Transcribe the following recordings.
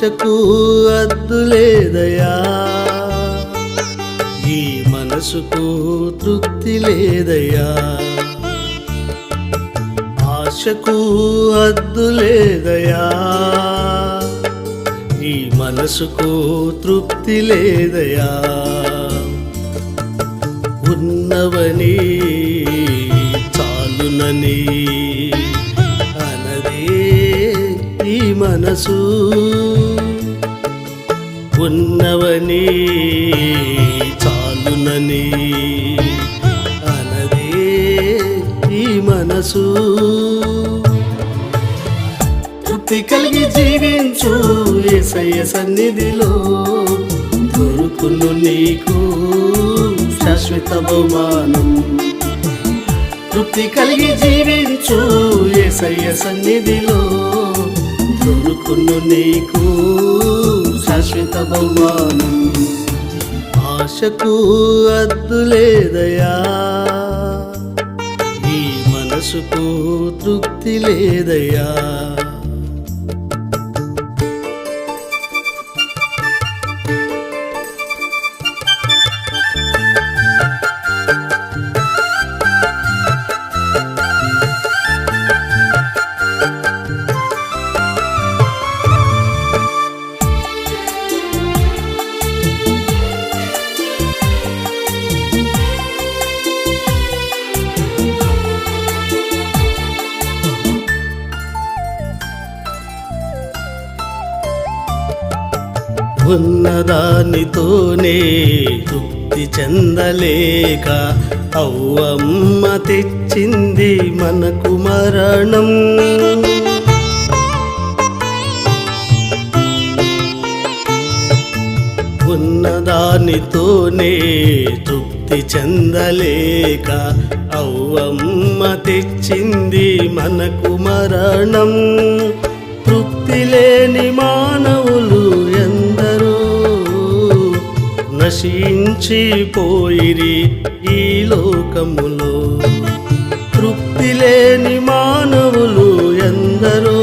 ఆశకు అద్దులేదయా ఈ మనసుకు తృప్తి లేదయా? ఆశకు అద్దులేదయా ఈ మనసుకు తృప్తి లేదయా? ఉన్నవని చాలునని మనసు ఉన్నవని చాలునని అనదే ఈ మనసు. తృప్తి కలిగి జీవించు ఎసయ సన్నిధిలో దొరుకును నీకు శాశ్వత బహుమానం. తృప్తి కలిగి జీవించు ఎసయ సన్నిధిలో దొరుకును నీకు శాశ్వత బహుమానం. ఆశకు అద్దు లేదయా? ఈ మనసుకు తృప్తి లేదయా? ఉన్నదానితోనే తృప్తి చెందలేక అవ్వమ్మ తెచ్చింది మనకు మరణం. ఉన్నదానితోనే తృప్తి చెందలేక అవ్వమ్మ తెచ్చింది మనకు మరణం. తృప్తి లేని మానవులు నశించిపోయిరి ఈ లోకములో. తృప్తి లేని మానవులు ఎందరో.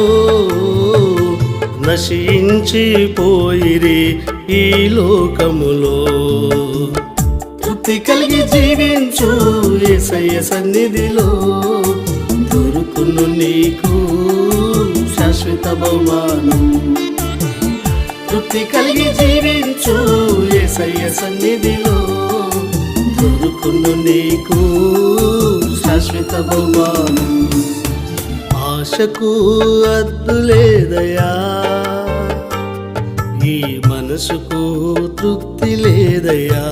నశించిపోయిరి ఈ లోకములో. తృప్తి కలిగి జీవించు ఏసయ్య సన్నిధిలో. దొరుకును నీకు శాశ్వత బహుమానం. తృప్తి కలిగి జీవించు ఏసయ్య సన్నిధిలో. దొరుకును నీకు శాశ్వత బహుమానం. ఆశకు అద్దు లేదయా? ఈ మనసుకు తృప్తి లేదయా?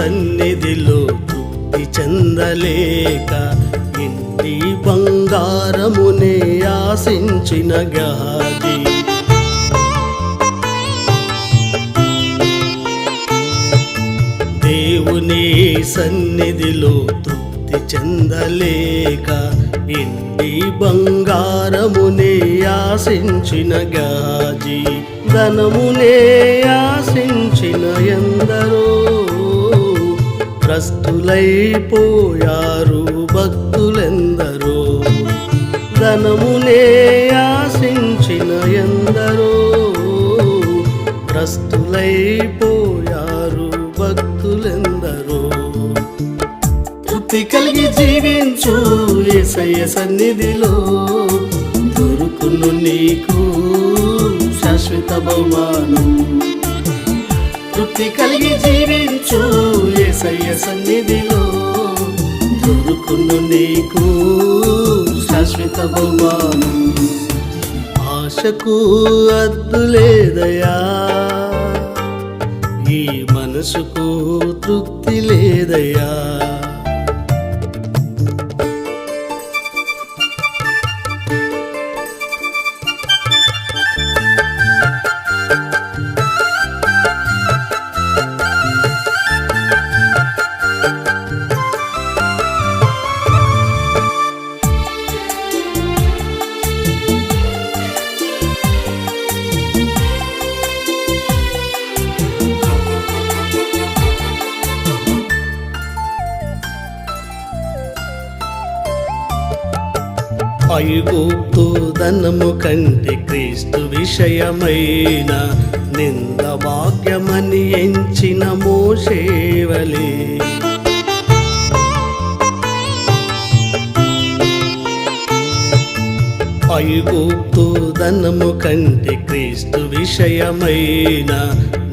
సన్నిధిలో తృప్తి చెందలేక ఇంటి బంగారమునే ఆశించిన గాది. దేవుని సన్నిధిలో తృప్తి చెందలేక ఇంటి బంగారమునే ఆశించిన గాజీ ధనమునే ఆశించిన ఎందరో భ్రష్టులైపోయారు భక్తులెందరో? ధనమునే ఆశించిన ఎందరో? భ్రష్టులైపోయారు భక్తులెందరో? తృప్తి కలిగి జీవించు ఏసయ్య సన్నిధిలో. దొరుకును నీకు శాశ్వత బహుమానం. తృప్తి కలిగి జీవించు ఏసయ్య సన్నిధిలో. దొరుకును నీకు శాశ్వత బహుమానం. ఆశకు అద్దు లేదయా? ఈ మనసుకు తృప్తి లేదయా? ఐగుప్తు ధనము కంటే క్రీస్తు విషయమైన నింద వాక్యమని ఎంచిన మోషేవలే ఐగుప్తు ధనము కంటే క్రీస్తు విషయమైన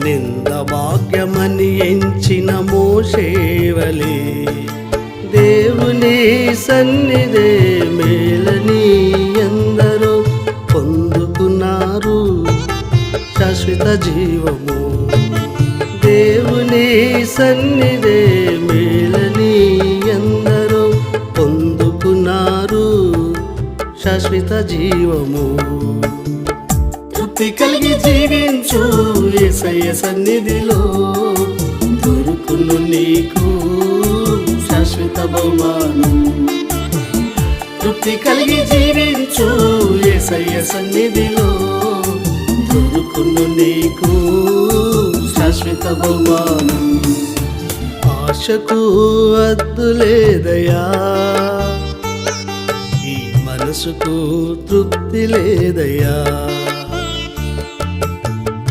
నింద వాక్యమని ఎంచిన మోషేవలే దేవుని సన్నిధే మేలే శాశ్వత జీవము. దేవుని సన్నిధే మేలని ఎందరో పొందుకున్నారు శాశ్వత జీవము. తృప్తి కలిగి జీవించు ఏసయ్య సన్నిధిలో. దొరుకును నీకు శాశ్వత బహుమానం. తృప్తి కలిగి జీవించు ఏసయ్య సన్నిధిలో. దొరుకును నీకు శాశ్వత బహుమానం. ఆశకు అద్దులేదయా ఈ మనసుకు తృప్తి లేదయా?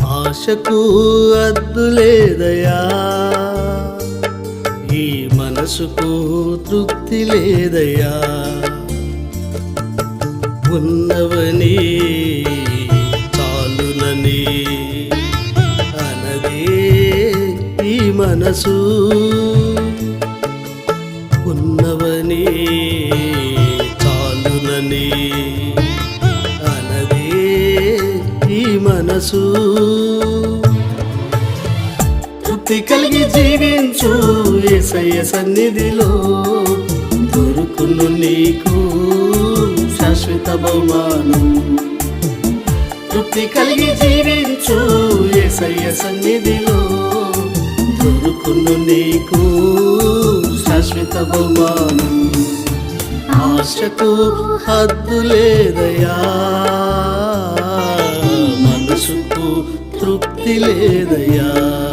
ఆశకు అద్దులేదయా ఈ మనసుకు తృప్తి లేదయా? ఉన్నవని మనసు ఉన్నవని చాలునని అనదే ఈ మనసు. తృప్తి కలిగి జీవించు ఎసయ సన్నిధిలో దొరుకును నీకు శాశ్వత బహుమానం. తృప్తి కలిగి జీవించు ఎసయ సన్నిధిలో దొరుకును నీకు శాశ్వత బహుమానం. ఆశకు హద్దు లేదయా? మనసుకు తృప్తి లేదయా?